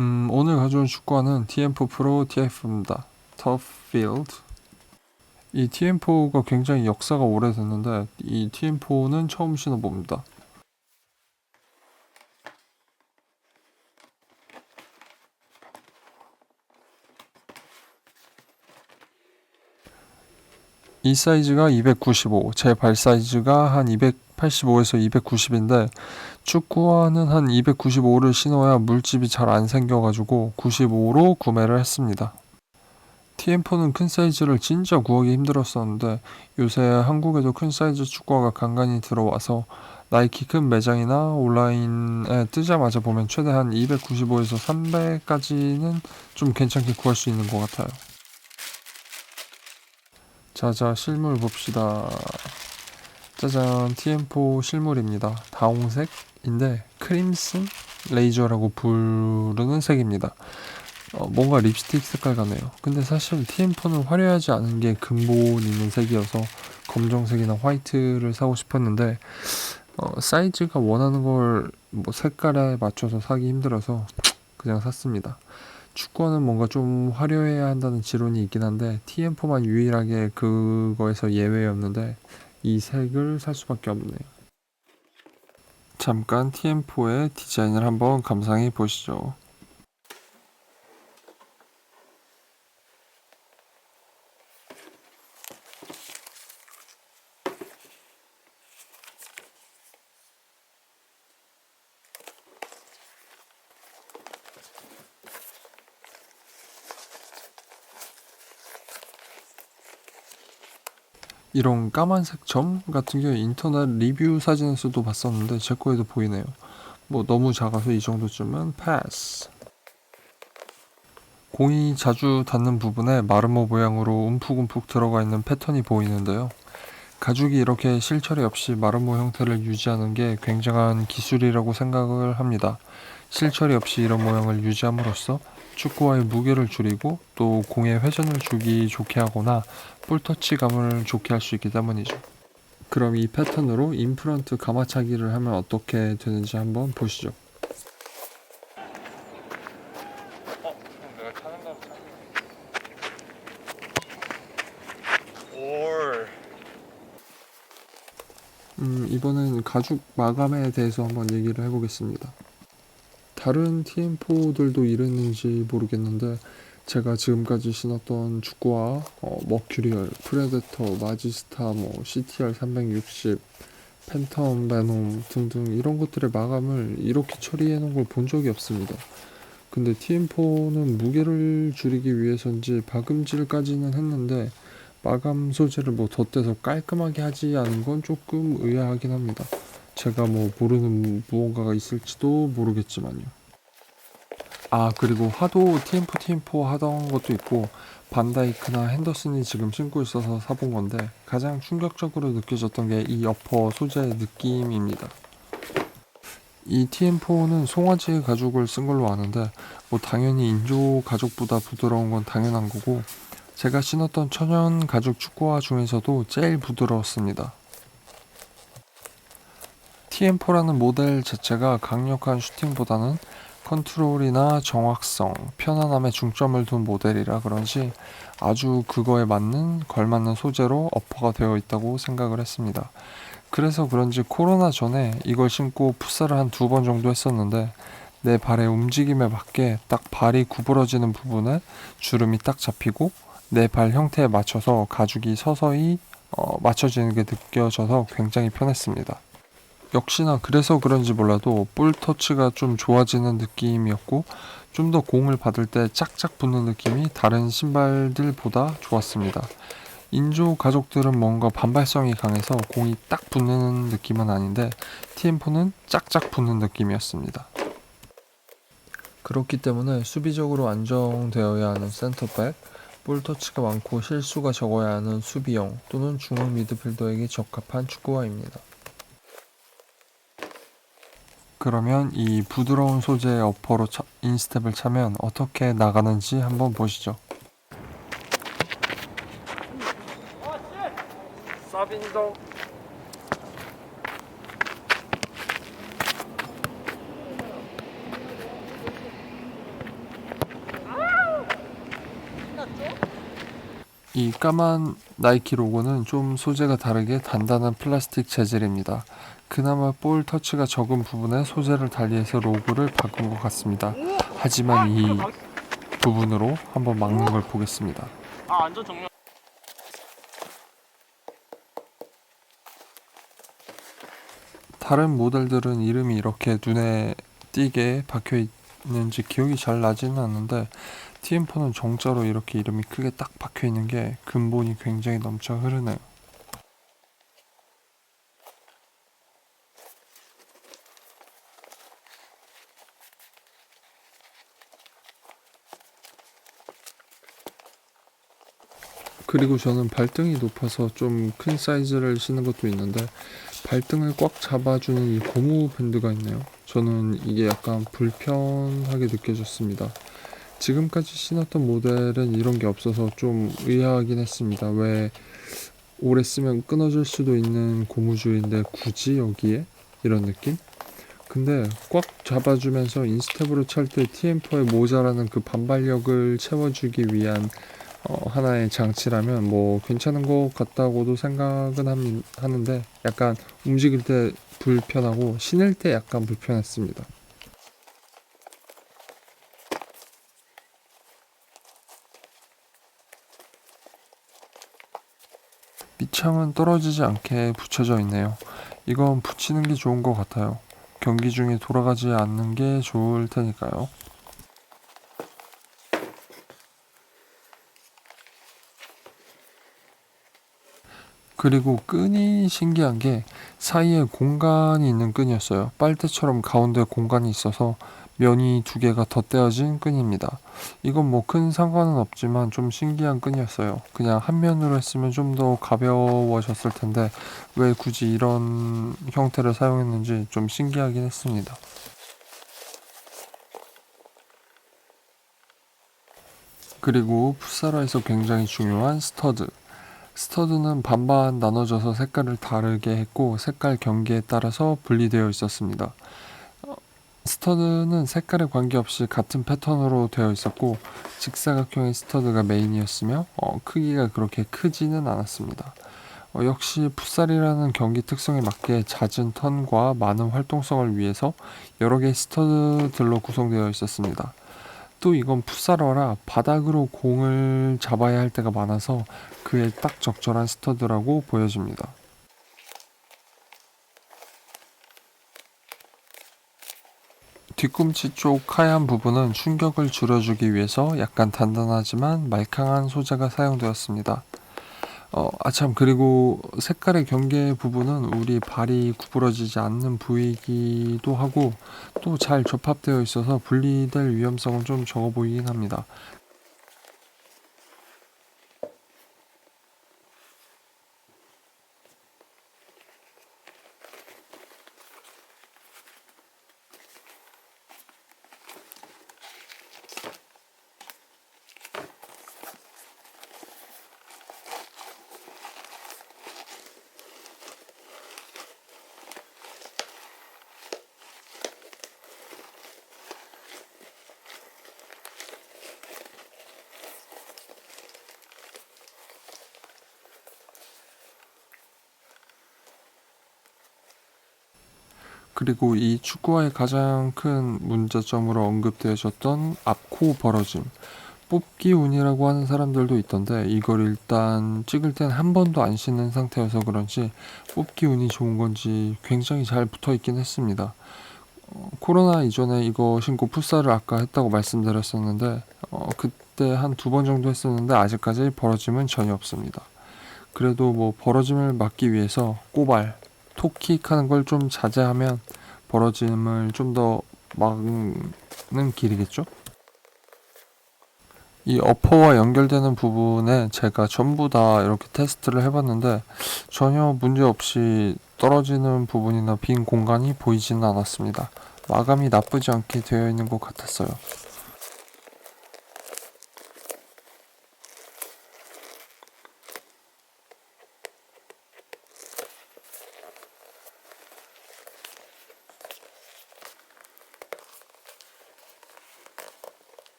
음, 오늘 가져온 축구화는 TM4 프로 TF입니다. 터프필드. 이 TM4가 굉장히 역사가 오래됐는데 이 TM4는 처음 신어봅니다. 이 사이즈가 295, 제 발 사이즈가 한 285에서 290인데 축구화는 한 295를 신어야 물집이 잘 안 생겨가지고 95로 구매를 했습니다. TM4는 큰 사이즈를 진짜 구하기 힘들었었는데 요새 한국에도 큰 사이즈 축구화가 간간히 들어와서 나이키 큰 매장이나 온라인에 뜨자마자 보면 최대 한 295에서 300까지는 좀 괜찮게 구할 수 있는 것 같아요. 자자 실물 봅시다. 짜잔 TM4 실물입니다. 다홍색인데 크림슨 레이저라고 부르는 색입니다. 어, 뭔가 립스틱 색깔 같네요. 근데 사실 TM4는 화려하지 않은 게 근본 있는 색이어서 검정색이나 화이트를 사고 싶었는데 어, 사이즈가 원하는 걸 뭐 색깔에 맞춰서 사기 힘들어서 그냥 샀습니다. 축구화는 뭔가 좀 화려해야 한다는 지론이 있긴 한데 TM4만 유일하게 그거에서 예외였는데 이 색을 살 수밖에 없네요. 잠깐 TM4의 디자인을 한번 감상해 보시죠. 이런 까만색 점 같은 게 인터넷 리뷰 사진에서도 봤었는데 제 거에도 보이네요. 뭐 너무 작아서 이 정도쯤은 패스. 공이 자주 닿는 부분에 마르모 모양으로 움푹움푹 들어가 있는 패턴이 보이는데요. 가죽이 이렇게 실처리 없이 마르모 형태를 유지하는 게 굉장한 기술이라고 생각을 합니다. 실처리 없이 이런 모양을 유지함으로써 축구와의 무게를 줄이고 또 공의 회전을 주기 좋게 하거나 볼터치감을 좋게 할 수 있기 때문이죠. 그럼 이 패턴으로 인프런트 가마차기를 하면 어떻게 되는지 한번 보시죠. 음, 이번엔 가죽 마감에 대해서 한번 얘기를 해보겠습니다. 다른 TM4들도 이랬는지 모르겠는데 제가 지금까지 신었던 축구화, 어, 머큐리얼, 프레데터, 마지스타, 뭐 CTR 360, 팬텀, 베놈 등등 이런 것들의 마감을 이렇게 처리해 놓은 걸 본 적이 없습니다. 근데 TM4는 무게를 줄이기 위해서인지 박음질까지는 했는데 마감 소재를 뭐 덧대서 깔끔하게 하지 않은 건 조금 의아하긴 합니다. 제가 뭐 모르는 무언가가 있을지도 모르겠지만요. 아 그리고 하도 TM4 TM4 하던 것도 있고 반다이크나 핸더슨이 지금 신고 있어서 사본 건데 가장 충격적으로 느껴졌던 게이 어퍼 소재의 느낌입니다. 이 TM4는 송아지 가죽을 쓴 걸로 아는데 뭐 당연히 인조 가죽보다 부드러운 건 당연한 거고 제가 신었던 천연 가죽 축구화 중에서도 제일 부드러웠습니다. TM4라는 모델 자체가 강력한 슈팅보다는 컨트롤이나 정확성, 편안함에 중점을 둔 모델이라 그런지 아주 그거에 맞는 걸맞는 소재로 어퍼가 되어 있다고 생각을 했습니다. 그래서 그런지 코로나 전에 이걸 신고 풋살을 한 두 번 정도 했었는데 내 발의 움직임에 맞게 딱 발이 구부러지는 부분에 주름이 딱 잡히고 내 발 형태에 맞춰서 가죽이 서서히 어, 맞춰지는 게 느껴져서 굉장히 편했습니다. 역시나 그래서 그런지 몰라도 볼 터치가 좀 좋아지는 느낌이었고 좀 더 공을 받을 때 짝짝 붙는 느낌이 다른 신발들보다 좋았습니다. 인조 가죽들은 뭔가 반발성이 강해서 공이 딱 붙는 느낌은 아닌데 TM4는 짝짝 붙는 느낌이었습니다. 그렇기 때문에 수비적으로 안정되어야 하는 센터백, 볼 터치가 많고 실수가 적어야 하는 수비형 또는 중앙 미드필더에게 적합한 축구화입니다. 그러면 이 부드러운 소재의 어퍼로 차- 인스텝을 차면 어떻게 나가는지 한번 보시죠. 서빈도. 이 까만 나이키 로고는 좀 소재가 다르게 단단한 플라스틱 재질입니다. 그나마 볼 터치가 적은 부분에 소재를 달리해서 로고를 바꾼 것 같습니다. 하지만 이 부분으로 한번 막는 걸 보겠습니다. 아 안전 정면 다른 모델들은 이름이 이렇게 눈에 띄게 박혀 있는지 기억이 잘 나지는 않는데 TM4는 정자로 이렇게 이름이 크게 딱 박혀 있는 게 근본이 굉장히 넘쳐 흐르네요. 그리고 저는 발등이 높아서 좀 큰 사이즈를 신는 것도 있는데 발등을 꽉 잡아주는 이 고무 밴드가 있네요. 저는 이게 약간 불편하게 느껴졌습니다. 지금까지 신었던 모델은 이런 게 없어서 좀 의아하긴 했습니다. 왜 오래 쓰면 끊어질 수도 있는 고무줄인데 굳이 여기에 이런 느낌? 근데 꽉 잡아주면서 인스텝으로 찰 때 TM4의 모자라는 그 반발력을 채워주기 위한 어, 하나의 장치라면 뭐 괜찮은 것 같다고도 생각은 함- 하는데 약간 움직일 때 불편하고 신을 때 약간 불편했습니다. 밑창은 떨어지지 않게 붙여져 있네요. 이건 붙이는 게 좋은 것 같아요. 경기 중에 돌아가지 않는 게 좋을 테니까요. 그리고 끈이 신기한 게 사이에 공간이 있는 끈이었어요. 빨대처럼 가운데 공간이 있어서 면이 두 개가 덧대어진 끈입니다. 이건 뭐 큰 상관은 없지만 좀 신기한 끈이었어요. 그냥 한 면으로 했으면 좀 더 가벼워졌을 텐데 왜 굳이 이런 형태를 사용했는지 좀 신기하긴 했습니다. 그리고 풋사라에서 굉장히 중요한 스터드. 스터드는 반반 나눠져서 색깔을 다르게 했고 색깔 경계에 따라서 분리되어 있었습니다. 어, 스터드는 색깔에 관계없이 같은 패턴으로 되어 있었고 직사각형의 스터드가 메인이었으며 어, 크기가 그렇게 크지는 않았습니다. 어, 역시 풋살이라는 경기 특성에 맞게 잦은 턴과 많은 활동성을 위해서 여러 개의 스터드들로 구성되어 있었습니다. 또 이건 풋사러라 바닥으로 공을 잡아야 할 때가 많아서 그에 딱 적절한 스터드라고 보여집니다. 뒤꿈치 쪽 하얀 부분은 충격을 줄여주기 위해서 약간 단단하지만 말캉한 소재가 사용되었습니다. 어, 아참, 그리고 색깔의 경계 부분은 우리 발이 구부러지지 않는 부위이기도 하고 또 잘 접합되어 있어서 분리될 위험성은 좀 적어 보이긴 합니다. 그리고 이 축구화의 가장 큰 문제점으로 언급되어졌던 앞코 벌어짐. 뽑기 운이라고 하는 사람들도 있던데 이걸 일단 찍을 땐 한 번도 안 신는 상태여서 그런지 뽑기 운이 좋은 건지 굉장히 잘 붙어 있긴 했습니다. 어, 코로나 이전에 이거 신고 풋살을 아까 했다고 말씀드렸었는데 어, 그때 한 두 번 정도 했었는데 아직까지 벌어짐은 전혀 없습니다. 그래도 뭐 벌어짐을 막기 위해서 꼬발, 톡킥 하는 걸 좀 자제하면 벌어짐을 좀 더 막는 길이겠죠? 이 어퍼와 연결되는 부분에 제가 전부 다 이렇게 테스트를 해봤는데 전혀 문제 없이 떨어지는 부분이나 빈 공간이 보이지는 않았습니다. 마감이 나쁘지 않게 되어 있는 것 같았어요.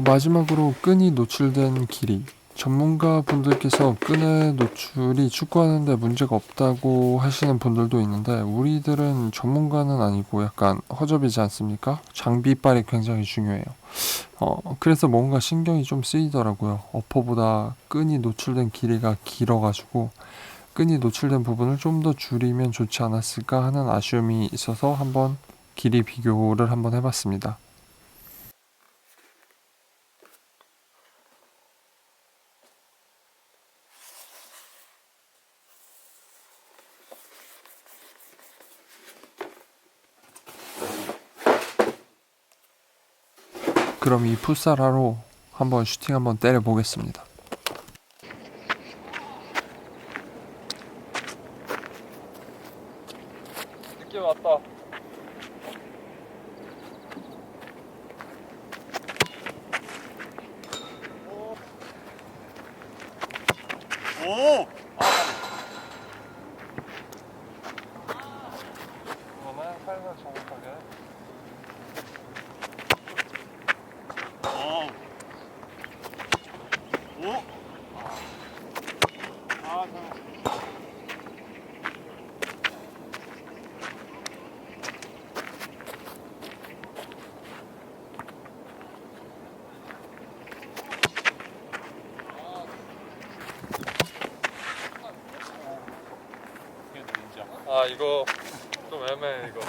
어, 마지막으로 끈이 노출된 길이. 전문가 분들께서 끈의 노출이 축구하는데 문제가 없다고 하시는 분들도 있는데 우리들은 전문가는 아니고 약간 허접이지 않습니까? 장비빨이 굉장히 중요해요. 어, 그래서 뭔가 신경이 좀 쓰이더라고요. 어퍼보다 끈이 노출된 길이가 길어가지고 끈이 노출된 부분을 좀 더 줄이면 좋지 않았을까 하는 아쉬움이 있어서 한번 길이 비교를 한번 해봤습니다. 그럼 이 풋살하러 한번 슈팅 한번 때려 보겠습니다. 느낌 왔다. 오! 이거는 살살 정확하게. 오! 오! 아, 이거 좀 애매해, 이거.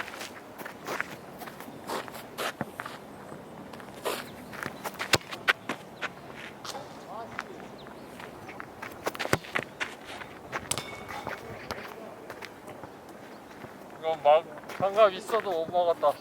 이거 막 장갑 있어도 못 먹었다.